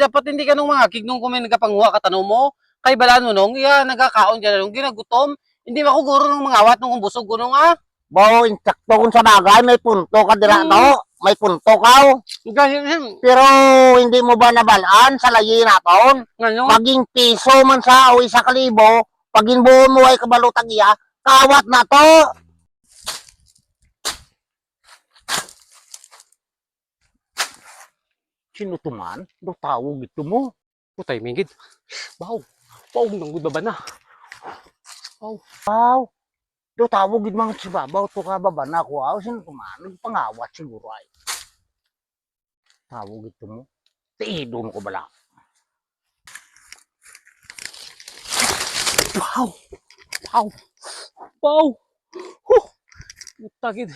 Dapat hindi ka nung mga kig nung kumain nagkapanguha ka tanong mo. Kay balaan mo nung, iya, nagkakaon dyan nung ginagutom. Hindi makuguro nung mga awat nung busog ko nung ah. Bao, insakto kung sa bagay, may punto ka dira Hmm. to. May punto ka. oh. Kasi, Pero hindi mo ba nabalaan sa layi naton? ano? Maging piso man sa o isa kalibo, pag inbuo mo ay kabalutag iya, kawat na to. Sino to man? Do tawag ito mo. Putay, mingid. Baw. Baw, nang baba na. Wow. Do tawag gid mga sibabaw to ka baba na ko. Aw sino to man? Nagpangawat siguro ay. Tawag ito mo. Tiido mo ko bala. Wow. Wow. Wow. Huh. Putagid.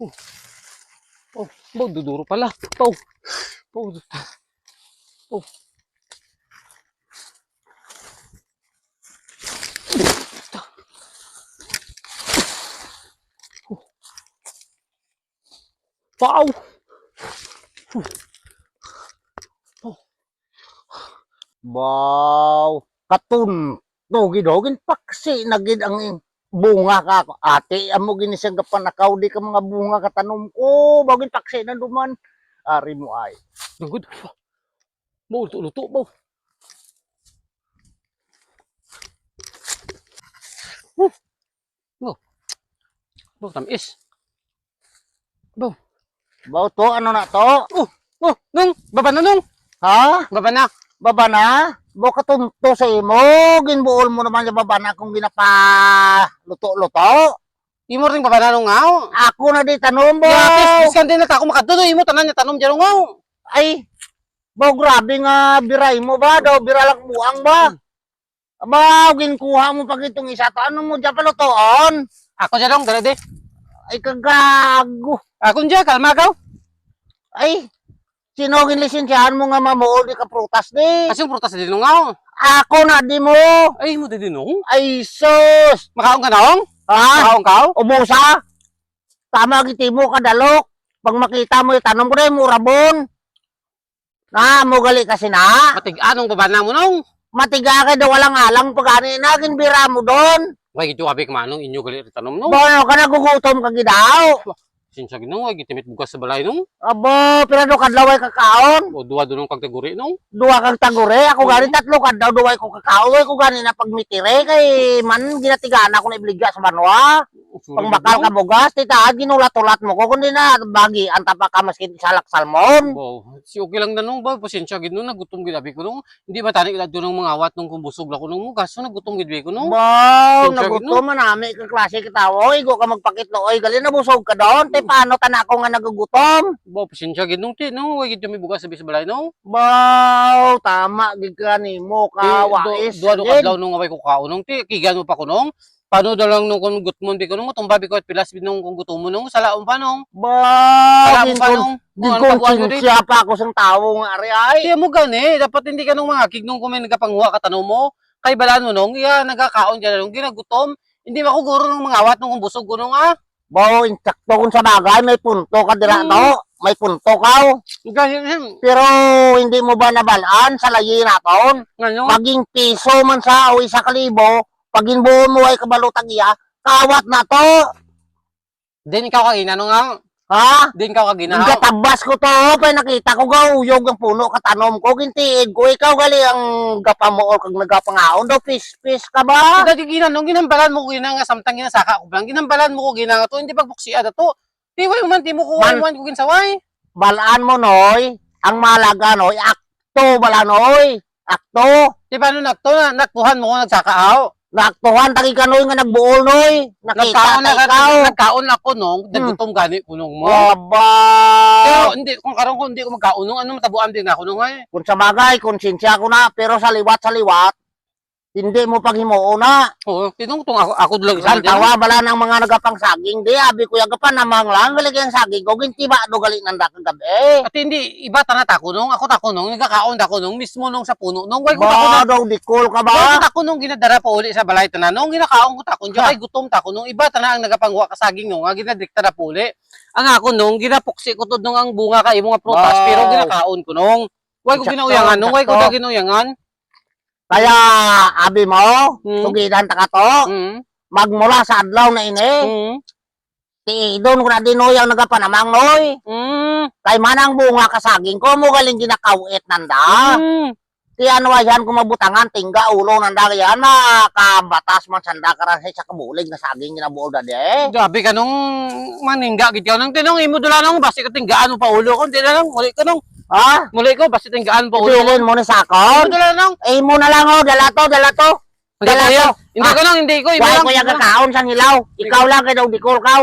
Oh. Oh, baw, duduro pala. Baw. Baw. Oh. Wow. Wow. Katun. No, gidogin paksi nagid ang bunga ka ako. Ate, amo ginisang panakaw di ka mga bunga katanom ko. Bagin paksi na duman. Ari mo ay. Nangod. Baw, luto-luto, baw. Huh. Baw. Baw, tamis. Baw to, ano na to? Oh, nung, baba na nung. Ha? Baba na. Baba na? Baw katunto sa imo. Ginbuol mo naman yung baba na kung ginapa luto-luto. Imo ring baba na nung ngaw. Ako na di tanom mo. Ya, tis, tis na ako makadulo. Imo tanan niya tanom dyan ngaw. Ay, baw grabe nga biray mo ba? Daw bira lang buang ba? Aba, ginkuha mo pag itong isa to. Ano mo dyan palutoon? Ako dyan nung, dala de. Ay, kagago. Ako dyan, kalma ka. Ay, sino ginlisensyahan mo nga mamuol di ka prutas di? Kasi yung prutas din nung ngaw. Ako na di mo. Ay, mo din nung. Ay, sus. Makaon ka naong? Ha? Makaon ka? Umusa? Tama giti mo kadalok. Pag makita mo, itanong ko yung murabon. Na, mo gali kasi na. Matig, anong baba na mo nung? Matiga ka daw walang alang pag ano na, ginbira mo doon. Wag ito abik manong inyo gali tanom nung. Bono ka nagugutom ka gidaw. Sinsya ginong, wag itimit bugas sa balay nung. Abo, pirado kadlaway kakaon. O duwa doon kag taguri nung. Duwa kang tagure. Ako gani tatlo kadlaw duway ko kakaon. Ko gani na pagmitire kay man ginatigana ko na ibligya sa banwa. Pang bakal ka bugas, tita, ginulat-ulat mo ko kundi na bagi anta pa ka maskin salak salmon. Wow, si okay lang na nung ba, pasensya gid nung nagutom gid abi ko nung. Hindi ba tani ila doon ng mga awat nung kumbusog la ko nung mugas, so nagutom gid ko nung. Wow, nagutom manami ka klase kita. Oy, go ka magpakitlo. Oy, gali na busog ka doon. Te paano tanak ko nga nagugutom? Wow, pasensya nung ti nung wag gid mi bugas sa bis balay nung. Wow, tama gid ka nimo ka wais. Duwa do kadlaw nung away ko kaon nung ti kigan mo pa ko nung. Paano daw lang nung kung gutmon di ko nung tumbabi ko at pilas nung kung gutom mo nung salaon pa nung. Pa Ano pa buwan ko dito? siya pa ako sang tawo nga ari ay. Kaya mo gani, dapat hindi ka nung mga kig nung kumain nagkapanguha ka tanong mo. Kay balaan mo nung, iya nagkakaon dyan nung ginagutom. Hindi makuguro nung mga awat nung kumbusog ko nung ah. Bao, insakto kung sa bagay may punto ka dira Hmm. to. May punto ka. oh. Pero hindi mo ba nabalaan sa layi naton? ano? Maging piso man sa o isa kalibo, pag inbuo mo ay kabalutag iya, kawat na to. Din ikaw kagina nung nga. Ha? Din ikaw kagina. Hindi tabas ko to, pa nakita ko ga uyog ang puno katanom ko, gintiid ko, ikaw gali ang gapa mo o kag nagapangaon daw, pis-pis ka ba? Dati gina nung ginambalan mo ko gina nga samtang ginasaka ko lang. Ginambalan mo ko gina nga to, hindi pagbuksiya da to. Tiway man, ti mo ko Man- man ko ginsaway. Balaan mo noy, ang malaga noy, akto bala noy, akto. Di paano nakto na, naktuhan mo ko nagsakaaw. Naktuhan tagi ka noy nga nagbuol noy, nakita Nagkaon na, ikaw. nagkaon ako nung, nagutom gani kunong mo. Aba, Pero hindi, kung karon ko hindi ko magkaon nung, ano matabuan din ako nung ay. kung sa bagay, konsensya ko na, pero sa liwat sa liwat, Hindi mo paghimuo na. Oo, tinungtong ako, ako dulag San sa dyan. tawa bala ng mga nagapang saging. Di, abi ko yung gapan namang lang. Galing yung saging ko. Gintiba do galing nanda kagabi. At hindi, iba tanat ako nung, ako tako nung, nagkakaon ako nung, mismo nung sa puno, nung way ko tako Ba, nung, daw dikol ka way ba? ko tako nung ginadara pa uli sa balay tanan, nung ginakaon ko tako, Ha. ay gutom tako nung, iba tanat ang nagapangwa ka saging nung, nga ginadikta na uli. Ang ako nung, ginapuksi ko to nung ang bunga ka, imong nga prutas, Wow. pero ginakaon ko nung. Way ko ginauyangan, nung way ko na ginauyangan. Kaya, abi mo, Hmm. sugidan ta ka to. Mm. Magmula sa adlaw na ini. Mm. Ti, doon ko na dinoyang nagapanamang noy. Mm. Kay manang bunga ka saging ko. Mo galing ginakawit nanda. Mm. Ti ano yan kung mabutangan, tingga, ulo nanda yan. Makabatas man sanda ka rin sa kabulig na saging ginabuo na de. Grabe ka nung maningga gid ka nung tinong imo dula nung basi ka tinggaan mo pa ulo ko, lang muli ko nung Ha? muli ko basi tinggaan pa ulo. Ibilin mo ni Imo sakon. dula nung Eh, mo na lang oh, dala to, dala to. Dala to. Hindi ko nang hindi ko. Lang. ko yung kakaon sa hilaw? Ikaw lang kay daw dikol kaw.